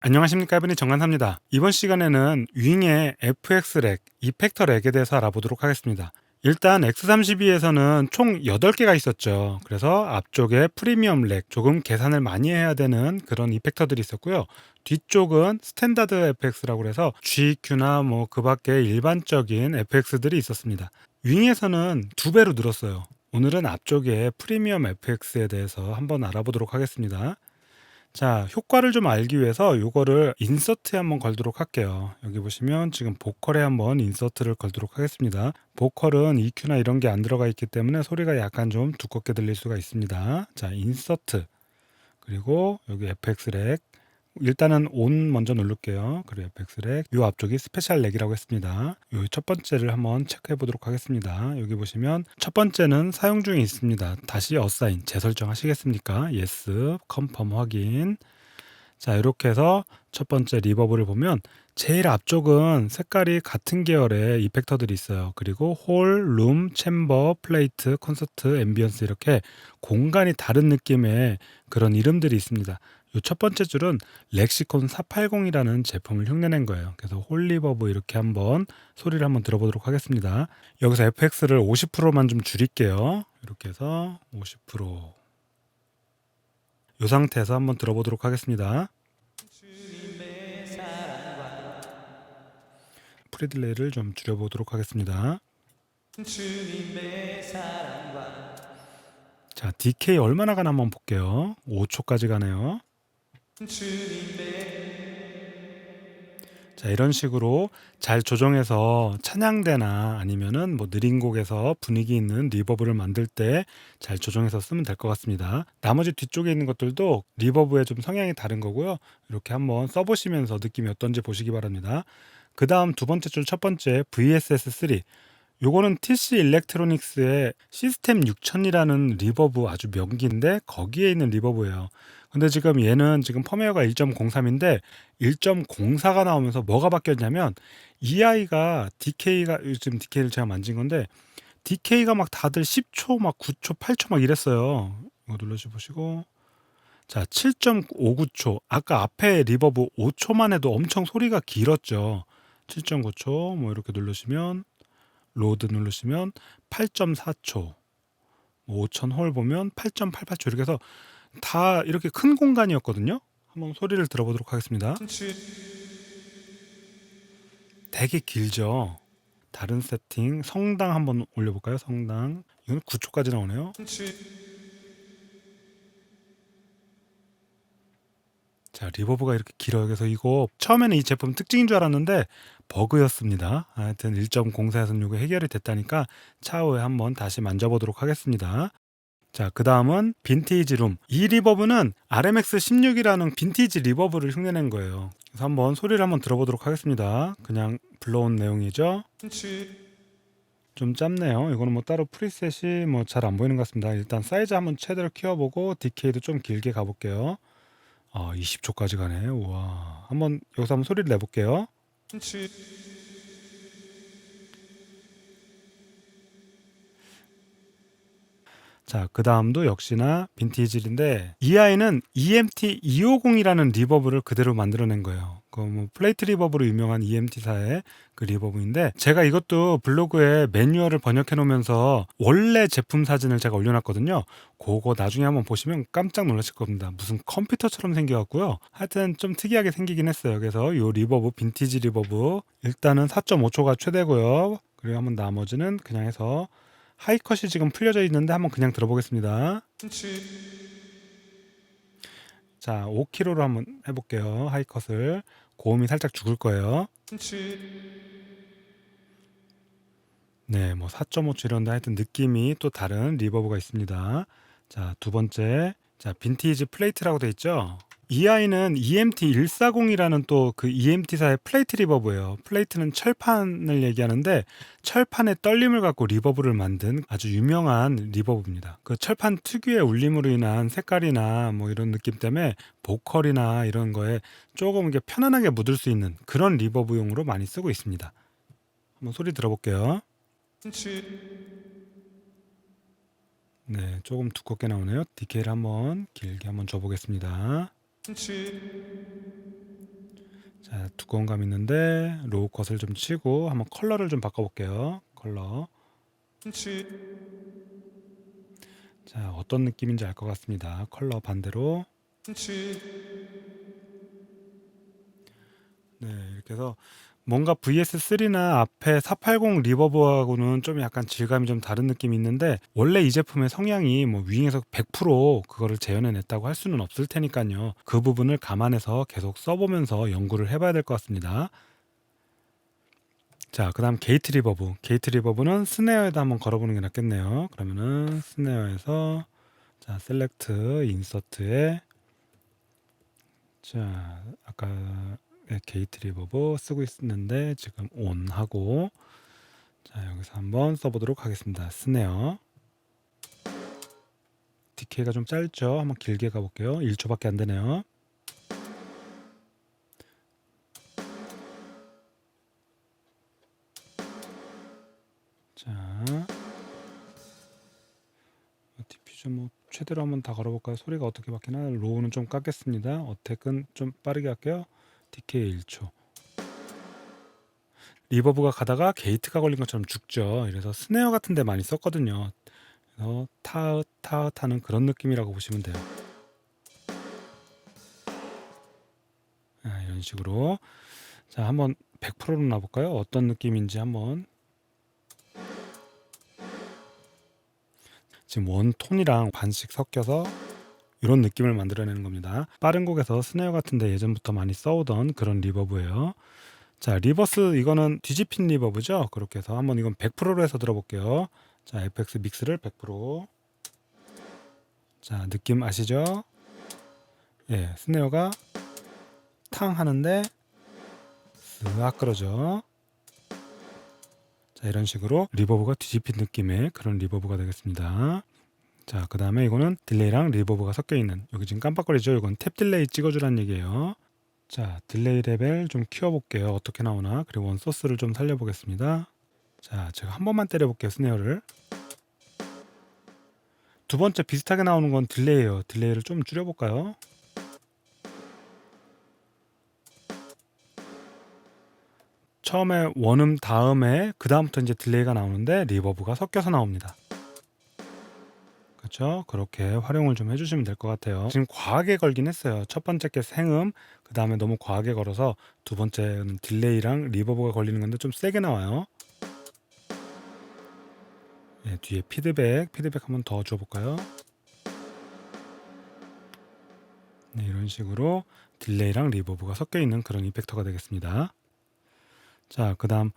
안녕하십니까 이번이 정관사입니다. 이번 시간에는 윙의 FX 렉, 이펙터 렉에 대해서 알아보도록 하겠습니다. 일단 X32에서는 총 8개가 있었죠. 그래서 앞쪽에 프리미엄 렉, 조금 계산을 많이 해야 되는 그런 이펙터들이 있었고요. 뒤쪽은 스탠다드 FX라고 해서 GQ나 뭐 그 밖에 일반적인 FX들이 있었습니다. 윙에서는 두 배로 늘었어요. 오늘은 앞쪽에 프리미엄 FX에 대해서 한번 알아보도록 하겠습니다. 자, 효과를 좀 알기 위해서 요거를 인서트에 한번 걸도록 할게요. 여기 보시면 지금 보컬에 한번 인서트를 걸도록 하겠습니다. 보컬은 EQ나 이런 게 안 들어가 있기 때문에 소리가 약간 좀 두껍게 들릴 수가 있습니다. 자, 인서트. 그리고 여기 FX 렉. 일단은 온 먼저 누를게요. FX 렉. 요 앞쪽이 스페셜 렉이라고 했습니다. 요 첫 번째를 한번 체크해 보도록 하겠습니다. 여기 보시면 첫 번째는 사용 중에 있습니다. 다시 어사인 재설정 하시겠습니까? yes, 컨펌 확인. 자, 이렇게 해서 첫 번째 리버브를 보면 제일 앞쪽은 색깔이 같은 계열의 이펙터들이 있어요. 그리고 홀, 룸, 챔버, 플레이트, 콘서트, 앰비언스 이렇게 공간이 다른 느낌의 그런 이름들이 있습니다. 이 첫 번째 줄은 렉시콘 480이라는 제품을 흉내낸 거예요. 그래서 홀리버브 이렇게 한번 소리를 한번 들어보도록 하겠습니다. 여기서 FX를 50%만 좀 줄일게요. 이렇게 해서 50%. 이 상태에서 한번 들어보도록 하겠습니다. 프리딜레이를 좀 줄여보도록 하겠습니다. 자, DK 얼마나 가나 한번 볼게요. 5초까지 가네요. 자, 이런 식으로 잘 조정해서 찬양대나 아니면은 뭐 느린 곡에서 분위기 있는 리버브를 만들 때 잘 조정해서 쓰면 될 것 같습니다. 나머지 뒤쪽에 있는 것들도 리버브의 좀 성향이 다른 거고요. 이렇게 한번 써보시면서 느낌이 어떤지 보시기 바랍니다. 그 다음 두 번째 줄 첫 번째 VSS3. 요거는 TC 일렉트로닉스의 시스템 6000이라는 리버브 아주 명기인데 거기에 있는 리버브예요. 근데 지금 얘는 지금 펌웨어가 1.03인데 1.04가 나오면서 뭐가 바뀌었냐면 이 아이가 DK가 요즘 DK를 제가 만진 건데 DK가 막 다들 10초 막 9초 8초 막 이랬어요. 이거 눌러주 보시고 자 7.59초 아까 앞에 리버브 5초만 해도 엄청 소리가 길었죠. 7.9초 뭐 이렇게 누르시면 로드 누르시면 8.4초 5000홀 보면 8.88초 이렇게 해서 다 이렇게 큰 공간이었거든요. 한번 소리를 들어보도록 하겠습니다. 되게 길죠. 다른 세팅 성당 한번 올려볼까요? 성당 이건 9초까지 나오네요. 자 리버브가 이렇게 길어요. 그래서 이거 처음에는 이 제품 특징인 줄 알았는데 버그였습니다. 하여튼 1.04에서는 이거 해결이 됐다니까 차후에 한번 다시 만져보도록 하겠습니다. 자, 그 다음은 빈티지 룸. 이 리버브는 RMX 16이라는 빈티지 리버브를 흉내낸 거예요. 그래서 한번 소리를 한번 들어보도록 하겠습니다. 그냥 불러온 내용이죠. 좀 짧네요. 이거는 뭐 따로 프리셋이 뭐 잘 안 보이는 것 같습니다. 일단 사이즈 한번 최대로 키워보고 디케이도 좀 길게 가볼게요. 아, 20초까지 가네. 우와. 한번 여기서 한번 소리를 내볼게요. 자, 그 다음도 역시나 빈티지인데 이 아이는 EMT 250이라는 리버브를 그대로 만들어낸 거예요. 그뭐 플레이트 리버브로 유명한 EMT사의 그 리버브인데 제가 이것도 블로그에 매뉴얼을 번역해 놓으면서 원래 제품 사진을 제가 올려놨거든요. 그거 나중에 한번 보시면 깜짝 놀라실 겁니다. 무슨 컴퓨터처럼 생겨갖고요. 하여튼 좀 특이하게 생기긴 했어요. 그래서 이 리버브 빈티지 리버브 일단은 4.5초가 최대고요. 그리고 한번 나머지는 그냥 해서 하이컷이 지금 풀려져 있는데 한번 그냥 들어보겠습니다. 자, 5kg로 한번 해볼게요. 하이컷을 고음이 살짝 죽을 거예요. 네, 뭐 4.5초 이런데 하여튼 느낌이 또 다른 리버브가 있습니다. 자, 두 번째, 자 빈티지 플레이트라고 돼 있죠. 이 아이는 EMT 140이라는 또 그 EMT사의 플레이트 리버브예요. 플레이트는 철판을 얘기하는데 철판의 떨림을 갖고 리버브를 만든 아주 유명한 리버브입니다. 그 철판 특유의 울림으로 인한 색깔이나 뭐 이런 느낌 때문에 보컬이나 이런 거에 조금 이게 편안하게 묻을 수 있는 그런 리버브용으로 많이 쓰고 있습니다. 한번 소리 들어볼게요. 네, 조금 두껍게 나오네요. 디케이를 한번 길게 한번 줘보겠습니다. 자, 두꺼운 감 있는데 로우 컷을 좀 치고 한번 컬러를 좀 바꿔볼게요. 컬러. 자, 어떤 느낌인지 알 것 같습니다. 컬러 반대로. 네, 이렇게 해서 뭔가 VS3나 앞에 480 리버브하고는 좀 약간 질감이 좀 다른 느낌이 있는데 원래 이 제품의 성향이 뭐 윙에서 100% 그거를 재현해냈다고 할 수는 없을 테니까요. 그 부분을 감안해서 계속 써보면서 연구를 해봐야 될 것 같습니다. 자, 그 다음 게이트 리버브. 게이트 리버브는 스네어에다 한번 걸어보는 게 낫겠네요. 그러면은 스네어에서 자, 셀렉트, 인서트에 자, 아까 네, 게이트 리버브 쓰고 있는데 지금 온 하고 자, 여기서 한번 써보도록 하겠습니다. 스네어 디케이가 좀 짧죠? 한번 길게 가볼게요. 1초밖에 안 되네요. 자, 디퓨저 뭐 최대로 한번 다 걸어볼까요? 소리가 어떻게 바뀌나? 로우는 좀 깎겠습니다. 어택은 좀 빠르게 할게요. 디케이 1초. 리버브가 가다가 게이트가 걸린 것처럼 죽죠. 이래서 스네어 같은 데 많이 썼거든요. 그래서 타읒 타읒 하는 그런 느낌이라고 보시면 돼요. 아, 이런 식으로 자 한번 100%로 놔볼까요? 어떤 느낌인지 한번 지금 원 톤이랑 반씩 섞여서 이런 느낌을 만들어내는 겁니다. 빠른 곡에서 스네어 같은데 예전부터 많이 써오던 그런 리버브예요. 자 리버스 이거는 뒤집힌 리버브죠. 그렇게 해서 한번 이건 100%로 해서 들어볼게요. 자 FX 믹스를 100%. 자 느낌 아시죠? 예 스네어가 탕 하는데 쓱 끌어져. 자 이런 식으로 리버브가 뒤집힌 느낌의 그런 리버브가 되겠습니다. 자, 그 다음에 이거는 딜레이랑 리버브가 섞여 있는 여기 지금 깜빡거리죠? 이건 탭 딜레이 찍어주란 얘기예요. 자, 딜레이 레벨 좀 키워볼게요. 어떻게 나오나? 그리고 원 소스를 좀 살려보겠습니다. 자, 제가 한 번만 때려볼게요. 스네어를. 두 번째 비슷하게 나오는 건 딜레이예요. 딜레이를 좀 줄여볼까요? 처음에 원음 다음에 그 다음부터 이제 딜레이가 나오는데 리버브가 섞여서 나옵니다. 그렇죠? 그렇게 활용을 좀 해주시면 될 것 같아요. 지금 과하게 걸긴 했어요. 첫 번째 게 생음, 그 다음에 너무 과하게 걸어서 두 번째는 딜레이랑 리버브가 걸리는 건데 좀 세게 나와요. 네, 뒤에 피드백, 피드백 한번 더 줘볼까요? 네, 이런 식으로 딜레이랑 리버브가 섞여 있는 그런 이펙터가 되겠습니다. 자, 그 다음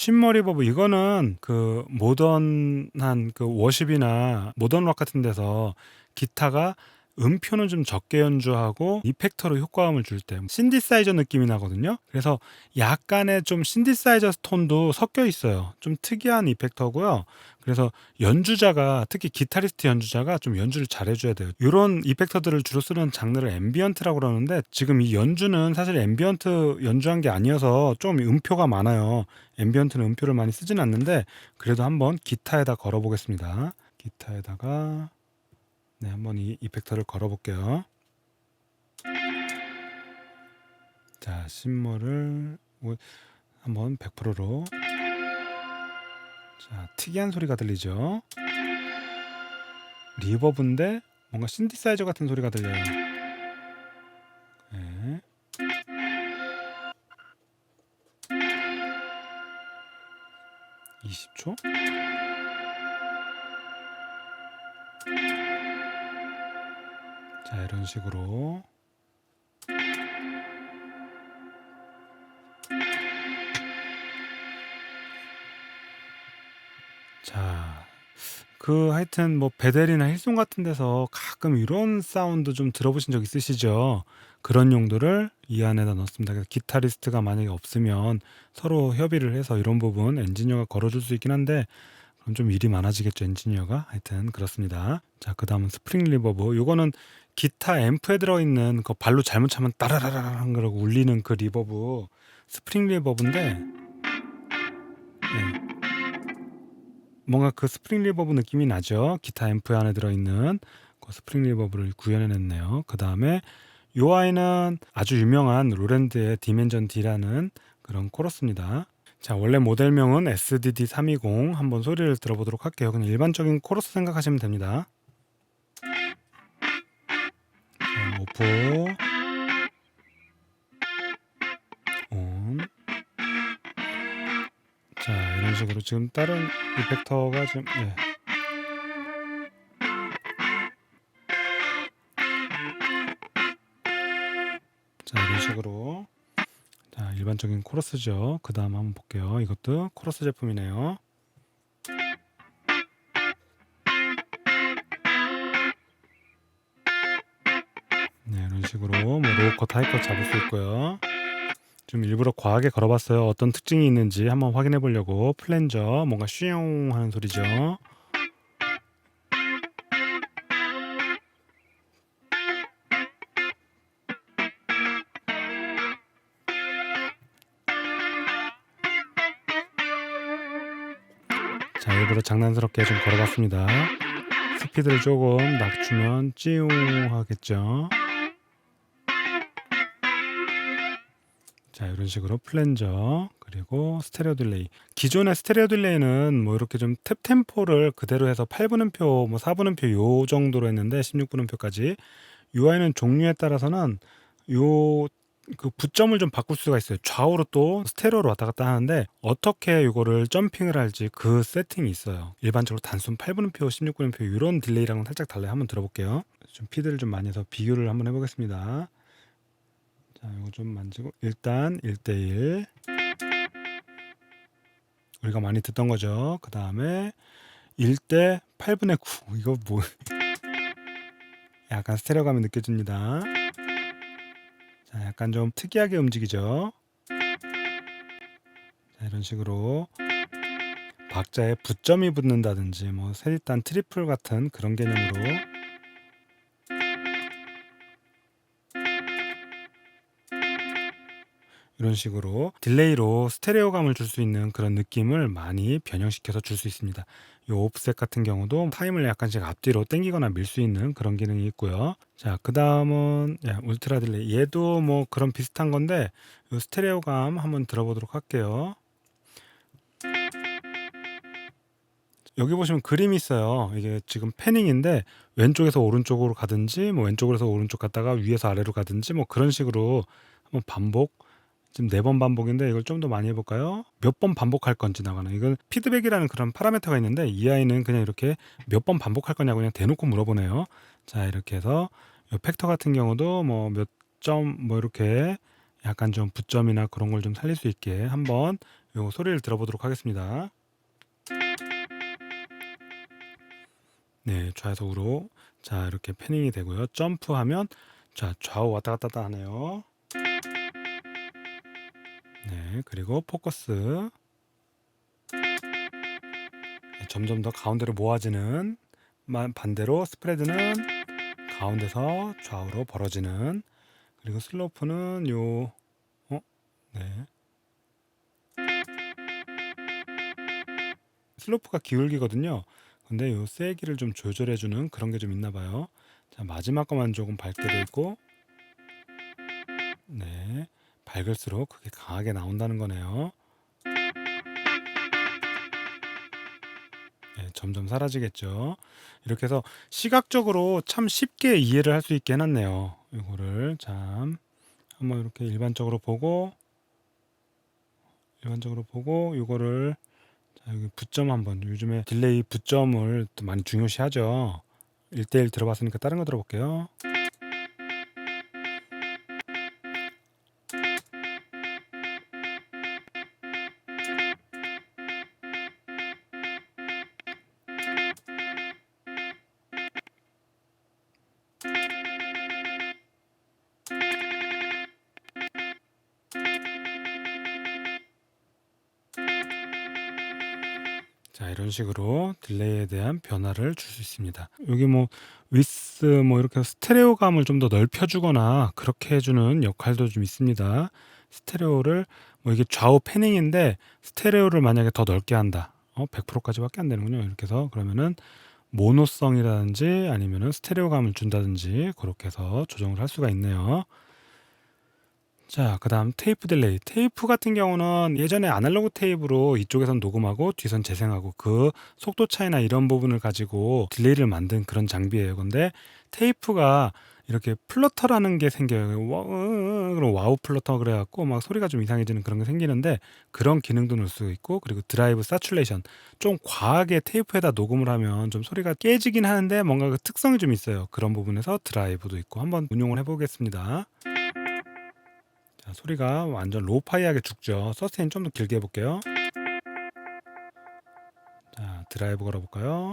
신머 리버브 이거는 그 모던한 그 워십이나 모던 락 같은 데서 기타가 음표는 좀 적게 연주하고 이펙터로 효과음을 줄 때 신디사이저 느낌이 나거든요. 그래서 약간의 좀 신디사이저 톤도 섞여 있어요. 좀 특이한 이펙터고요. 그래서 연주자가 특히 기타리스트 연주자가 좀 연주를 잘 해줘야 돼요. 이런 이펙터들을 주로 쓰는 장르를 앰비언트라고 그러는데 지금 이 연주는 사실 앰비언트 연주한 게 아니어서 좀 음표가 많아요. 앰비언트는 음표를 많이 쓰진 않는데 그래도 한번 기타에다 걸어보겠습니다. 기타에다가 네, 한번 이 이펙터를 걸어볼게요. 자, 심머를 한번 100%로 자, 특이한 소리가 들리죠? 리버브인데 뭔가 신디사이저 같은 소리가 들려요. 식으로 자, 그 하여튼 뭐 베델이나 힐송 같은 데서 가끔 이런 사운드 좀 들어보신 적 있으시죠? 그런 용도를 이 안에다 넣습니다. 그래서 기타리스트가 만약에 없으면 서로 협의를 해서 이런 부분 엔지니어가 걸어줄 수 있긴 한데 그럼 좀 일이 많아지겠죠 엔지니어가 하여튼 그렇습니다. 자, 그 다음은 스프링 리버브. 요거는 기타 앰프에 들어있는 그 발로 잘못 차면 따라라라랑 그러고 울리는 그 리버브 스프링 리버브인데 네. 뭔가 그 스프링 리버브 느낌이 나죠. 기타 앰프 안에 들어있는 그 스프링 리버브를 구현해냈네요. 그 다음에 이 아이는 아주 유명한 로랜드의 디멘전 D라는 그런 코러스입니다. 자, 원래 모델명은 SDD320 한번 소리를 들어보도록 할게요. 그냥 일반적인 코러스 생각하시면 됩니다. 자, 오프 온. 자, 이런 식으로 지금 다른 이펙터가 지금 예. 자, 일반적인 코러스죠. 그 다음 한번 볼게요. 이것도 코러스 제품이네요. 네, 이런 식으로 뭐 로우컷, 하이컷 잡을 수 있고요. 좀 일부러 과하게 걸어봤어요. 어떤 특징이 있는지 한번 확인해 보려고 플랜저 뭔가 슈용 하는 소리죠. 장난스럽게 좀 걸어봤습니다. 스피드를 조금 낮추면 찌용 하겠죠. 자, 이런 식으로 플랜저 그리고 스테레오 딜레이. 기존의 스테레오 딜레이는 뭐 이렇게 좀 탭 템포를 그대로 해서 8분음표, 뭐 4분음표 요 정도로 했는데 16분음표까지 UI는 종류에 따라서는 요 그 부점을 좀 바꿀 수가 있어요. 좌우로 또 스테레오로 왔다 갔다 하는데 어떻게 이거를 점핑을 할지 그 세팅이 있어요. 일반적으로 단순 8분음표, 16분음표 이런 딜레이랑은 살짝 달라요. 한번 들어볼게요. 좀 피드를 좀 많이 해서 비교를 한번 해보겠습니다. 자, 이거 좀 만지고 일단 1대1 우리가 많이 듣던 거죠. 그 다음에 1대 8분의 9 이거 뭐 약간 스테레오감이 느껴집니다. 자, 약간 좀 특이하게 움직이죠. 자, 이런 식으로 박자에 부점이 붙는다든지 뭐 세리단 트리플 같은 그런 개념으로 이런 식으로 딜레이로 스테레오감을 줄 수 있는 그런 느낌을 많이 변형시켜서 줄 수 있습니다. 이 옵셋 같은 경우도 타임을 약간씩 앞뒤로 당기거나 밀 수 있는 그런 기능이 있고요. 자, 그 다음은 울트라 딜레이. 얘도 뭐 그런 비슷한 건데 이 스테레오감 한번 들어보도록 할게요. 여기 보시면 그림이 있어요. 이게 지금 패닝인데 왼쪽에서 오른쪽으로 가든지 뭐 왼쪽에서 오른쪽 갔다가 위에서 아래로 가든지 뭐 그런 식으로 한번 반복 지금 네 번 반복인데 이걸 좀 더 많이 해볼까요? 몇 번 반복할 건지 나가는 이건 피드백이라는 그런 파라미터가 있는데 이 아이는 그냥 이렇게 몇 번 반복할 거냐고 그냥 대놓고 물어보네요. 자 이렇게 해서 이 팩터 같은 경우도 뭐 몇 점 뭐 이렇게 약간 좀 부점이나 그런 걸 좀 살릴 수 있게 한번 요 소리를 들어보도록 하겠습니다. 네, 좌에서 우로 자 이렇게 패닝이 되고요. 점프하면 자 좌우 왔다 갔다 하네요. 네, 그리고 포커스 네, 점점 더 가운데로 모아지는 반대로 스프레드는 가운데서 좌우로 벌어지는 그리고 슬로프는 요 어? 네. 슬로프가 기울기거든요. 근데 요 세기를 좀 조절해 주는 그런 게 좀 있나 봐요. 자, 마지막 거만 조금 밝게 돼 있고 네. 밝을수록 그게 강하게 나온다는 거네요. 네, 점점 사라지겠죠. 이렇게 해서 시각적으로 참 쉽게 이해를 할 수 있게 해놨네요. 이거를 참 한번 이렇게 일반적으로 보고 일반적으로 보고 이거를 자, 여기 부점 한번 요즘에 딜레이 부점을 또 많이 중요시하죠. 1대1 들어봤으니까 다른 거 들어볼게요. 이런 식으로 딜레이에 대한 변화를 줄 수 있습니다. 여기 뭐 위스 뭐 이렇게 스테레오감을 좀 더 넓혀주거나 그렇게 해주는 역할도 좀 있습니다. 스테레오를 뭐 이게 좌우 패닝인데 스테레오를 만약에 더 넓게 한다. 어, 100%까지밖에 안 되는군요. 이렇게 해서 그러면은 모노성이라든지 아니면은 스테레오감을 준다든지 그렇게 해서 조정을 할 수가 있네요. 자, 그다음 테이프 딜레이. 테이프 같은 경우는 예전에 아날로그 테이프로 이쪽에선 녹음하고 뒤선 재생하고 그 속도 차이나 이런 부분을 가지고 딜레이를 만든 그런 장비예요. 근데 테이프가 이렇게 플러터라는 게 생겨요. 와, 으, 그럼 와우 플러터 그래갖고 막 소리가 좀 이상해지는 그런 게 생기는데 그런 기능도 넣을 수 있고 그리고 드라이브 사츄레이션 좀 과하게 테이프에다 녹음을 하면 좀 소리가 깨지긴 하는데 뭔가 그 특성이 좀 있어요. 그런 부분에서 드라이브도 있고 한번 운용을 해보겠습니다. 자, 소리가 완전 로파이하게 죽죠. 서스테인 좀 더 길게 해볼게요. 자, 드라이브 걸어볼까요?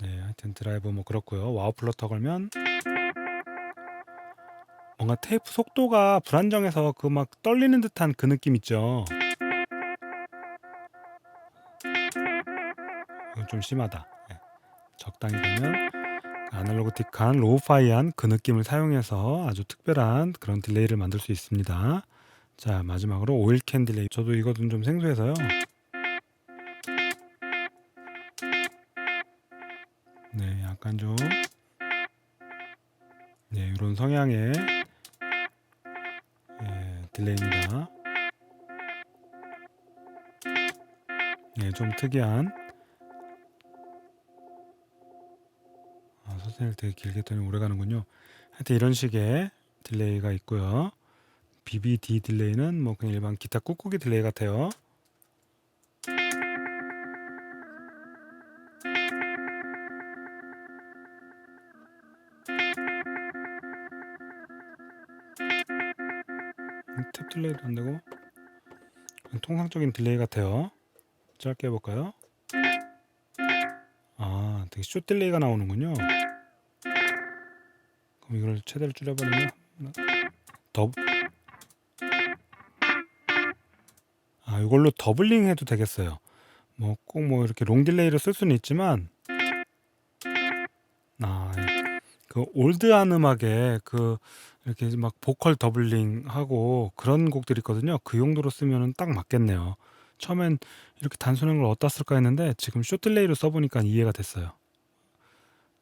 네, 하여튼 드라이브 뭐 그렇고요. 와우 플러터 걸면 뭔가 테이프 속도가 불안정해서 그 막 떨리는 듯한 그 느낌 있죠. 좀 심하다. 네. 적당히 되면 아날로그틱한 로우파이한 그 느낌을 사용해서 아주 특별한 그런 딜레이를 만들 수 있습니다. 자 마지막으로 오일 캔 딜레이. 저도 이거는 좀 생소해서요. 네, 약간 좀 네, 이런 성향의 예, 딜레이입니다. 네, 좀 특이한 아, 서세를 되게 길게 했더니 오래 가는군요. 하여튼 이런 식의 딜레이가 있고요. BBD 딜레이는 뭐 그냥 일반 기타 꾹꾹이 딜레이 같아요. 음, 탭 딜레이도 안 되고 통상적인 딜레이 같아요. 짧게 해볼까요? 아, 되게 숏 딜레이가 나오는군요. 이걸 최대로 줄여버리면 더 아, 이걸로 더블링 해도 되겠어요. 뭐꼭뭐 이렇게 롱 딜레이를 쓸 수는 있지만 아, 그 올드한 음악에 그 이렇게 막 보컬 더블링 하고 그런 곡들이 있거든요. 그 용도로 쓰면은 딱 맞겠네요. 처음엔 이렇게 단순한 걸 어디다 쓸까 했는데 지금 숏 딜레이로 써보니까 이해가 됐어요.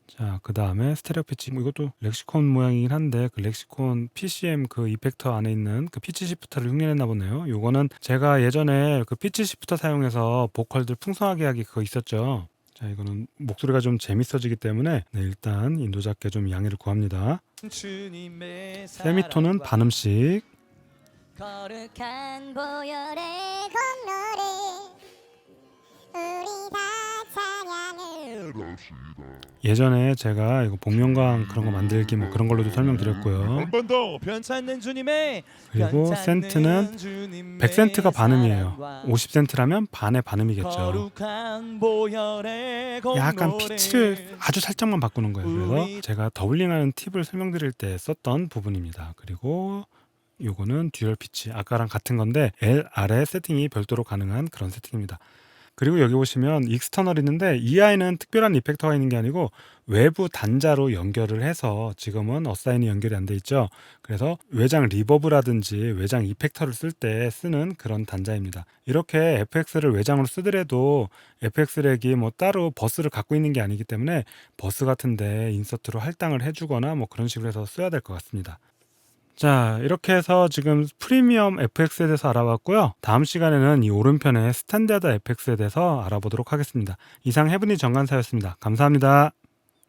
자, 그 다음에 스테레오 피치. 뭐 이것도 렉시콘 모양이긴 한데 그 렉시콘 PCM 그 이펙터 안에 있는 그 피치 시프터를 흉내냈나 보네요. 요거는 제가 예전에 그 피치 시프터 사용해서 보컬들 풍성하게 하기 그거 있었죠. 자, 이거는 목소리가 좀 재밌어지기 때문에 네, 일단 인도 작게 좀 양해를 구합니다. 세미톤은 반음씩 거룩한 보혈의 공로를 우리 다 예전에 제가 이거 복면가왕 그런 거 만들기 뭐 그런 걸로도 설명드렸고요. 한 번 더 변찮는 주님의 그리고 센트는 주님의 100센트가 반음이에요. 사랑과 50센트라면 반의 반음이겠죠. 약간 피치를 아주 살짝만 바꾸는 거예요. 그래서 제가 더블링하는 팁을 설명드릴 때 썼던 부분입니다. 그리고 요거는 듀얼 피치 아까랑 같은 건데 L, R의 세팅이 별도로 가능한 그런 세팅입니다. 그리고 여기 보시면 익스터널 있는데 이 아이는 특별한 이펙터가 있는 게 아니고 외부 단자로 연결을 해서 지금은 어사인이 연결이 안 돼 있죠. 그래서 외장 리버브라든지 외장 이펙터를 쓸 때 쓰는 그런 단자입니다. 이렇게 FX를 외장으로 쓰더라도 FX 렉이 뭐 따로 버스를 갖고 있는 게 아니기 때문에 버스 같은데 인서트로 할당을 해주거나 뭐 그런 식으로 해서 써야 될 것 같습니다. 자, 이렇게 해서 지금 프리미엄 FX에 대해서 알아봤고요. 다음 시간에는 이 오른편의 스탠다드 FX에 대해서 알아보도록 하겠습니다. 이상 해븐이 정관사였습니다. 감사합니다.